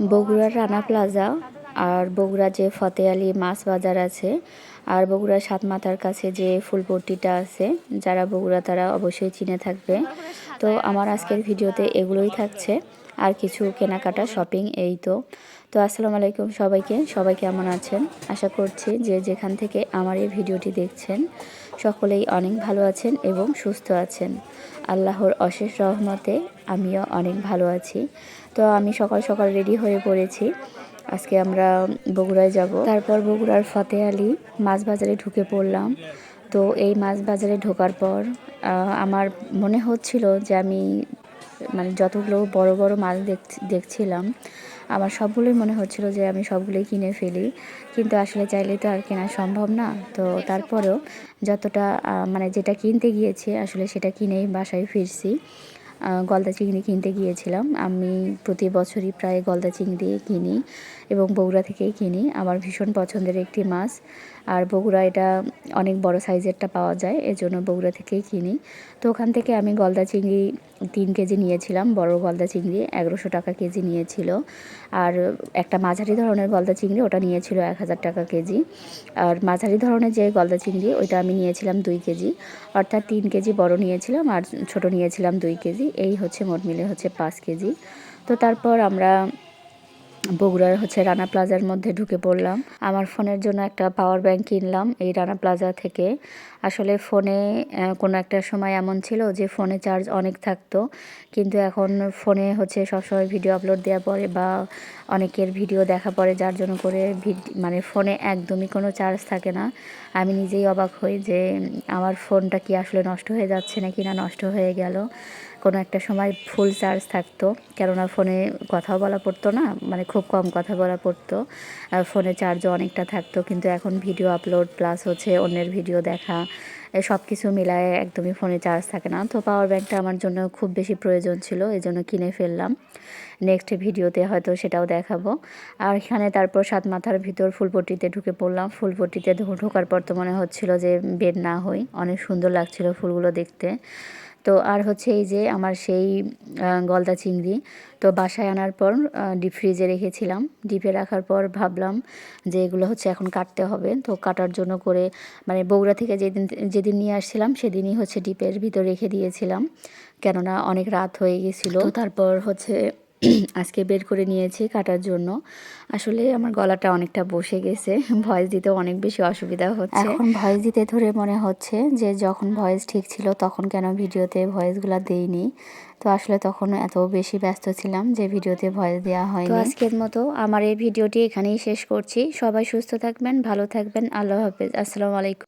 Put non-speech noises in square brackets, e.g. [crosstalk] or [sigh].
বগুড়ার রানা প্লাজা আর বগুড়া যে ফতে আলী মাছ বাজার আছে আর বগুড়া সাতমাথার কাছে যে ফুলপট্টিটা আছে, যারা বগুড়া তারা অবশ্যই চিনে থাকবে। তো আমার আজকের ভিডিওতে এগুলোই থাকছে। আর কিছু কেনাকাটা শপিং এই তো। তো আসসালামু আলাইকুম সবাইকে। সবাই কেমন আছেন? আশা করছি যে যেখান থেকে আমার এই ভিডিওটি দেখছেন, সকলেই অনেক ভালো আছেন এবং সুস্থ আছেন। আল্লাহর অশেষ রহমতে আমিও অনেক ভালো আছি। তো আমি সকাল সকাল রেডি হয়ে পড়েছি। আজকে আমরা বগুড়ায় যাব। তারপর বগুড়ার ফতে আলী মাছ বাজারে ঢুকে পড়লাম। তো এই মাছ বাজারে ঢোকার পর আমার মনে হচ্ছিল যে আমি মানে যতগুলো বড় বড় মাছ দেখছিলাম আমার সবগুলোই মনে হচ্ছিল যে আমি সবগুলোই কিনে ফেলি। কিন্তু আসলে চাইলে তো আর কেনা সম্ভব না। তো তারপরেও যতটা মানে যেটা কিনতে গিয়েছি, আসলে সেটা কিনেই বাসায় ফিরছি। গলদা চিংড়ি কিনতে গিয়েছিলাম। আমি প্রতি বছরই প্রায় গলদা চিংড়ি কিনি এবং বগুড়া থেকেই কিনি। আমার ভীষণ পছন্দের একটি মাছ। আর বগুড়া এটা অনেক বড় সাইজেরটা পাওয়া যায়, এজন্য বগুড়া থেকেই কিনি। তো ওখান থেকে আমি গলদা চিংড়ি তিন কেজি নিয়েছিলাম, বড় গলদা চিংড়ি, এগারোশো টাকা কেজি নিয়েছিল। আর একটা মাঝারি ধরনের গলদা চিংড়ি, ওটা নিয়েছিল এক হাজার টাকা কেজি। আর মাঝারি ধরনের যে গলদা চিংড়ি, ওইটা আমি নিয়েছিলাম দুই কেজি। অর্থাৎ তিন কেজি বড় নিয়েছিলাম আর ছোট নিয়েছিলাম দুই কেজি। এই হচ্ছে মোট মিলে হচ্ছে পাঁচ কেজি। তো তারপর আমরা বগুড়ার হচ্ছে রানা প্লাজার মধ্যে ঢুকে পড়লাম। আমার ফোনের জন্য একটা পাওয়ার ব্যাংক কিনলাম এই রানা প্লাজা থেকে। আসলে ফোনে কোনো একটা সময় এমন ছিল যে ফোনে চার্জ অনেক থাকতো। কিন্তু এখন ফোনে হচ্ছে সবসময় ভিডিও আপলোড দেওয়া পরে বা অনেকের ভিডিও দেখা পরে, যার জন্য করে মানে ফোনে একদমই কোনো চার্জ থাকে না। আমি নিজেই অবাক হই যে আমার ফোনটা কি আসলে নষ্ট হয়ে যাচ্ছে নাকি না নষ্ট হয়ে গেল। কোনো একটা সময় ফুল চার্জ থাকতো। কেননা ফোনে কথাও বলা পড়তো না মানে খুব কম কথা বলা পড়তো। ফোনে চার্জও অনেকটা থাকতো, কিন্তু এখন ভিডিও আপলোড প্লাস হচ্ছে অন্যের ভিডিও দেখা সব কিছু মিলায় একদমই ফোনে চার্জ থাকে না। তো পাওয়ার ব্যাংকটা আমার জন্য খুব বেশি প্রয়োজন ছিল এই জন্য কিনে ফেললাম। নেক্সট ভিডিওতে হয়তো সেটাও দেখাবো। আর এখানে তারপর সাত মাথার ভিতর ফুলপট্টিতে ঢুকে পড়লাম। ফুলপট্টিতে ঢোকার পর তো মনে হচ্ছিল যে বের না হই। অনেক সুন্দর লাগছিল ফুলগুলো দেখতে। তো আর হচ্ছে এই যে আমার সেই গলদা চিংড়ি, তো বাসায় আনার পর ডিপ ফ্রিজে রেখেছিলাম। ডিপে রাখার পর ভাবলাম যে এগুলো হচ্ছে এখন কাটতে হবে। তো কাটার জন্য করে মানে বগুড়া থেকে যেদিন যেদিন নিয়ে আসছিলাম সেদিনই হচ্ছে ডিপের ভিতর রেখে দিয়েছিলাম। কেননা অনেক রাত হয়ে গেছিল। তারপর হচ্ছে [clears throat] আজকে বের করে নিয়েছি কাটার জন্য। আসলে আমার গলাটা অনেকটা বসে গেছে ভয়েস দিতে অনেক বেশি অসুবিধা হচ্ছে। এখন ভয়েস দিতে ধরে মনে হচ্ছে যে যখন ভয়েস ঠিক ছিল তখন কেন ভিডিওতে ভয়েসগুলো দেইনি? তো আসলে তখন এত বেশি ব্যস্ত ছিলাম যে ভিডিওতে ভয়েস দেওয়া হয়নি। তো আজকের মতো আমার এই ভিডিওটি এখানেই শেষ করছি। সবাই সুস্থ থাকবেন ভালো থাকবেন। আল্লাহ হাফেজ। আসসালামু আলাইকুম।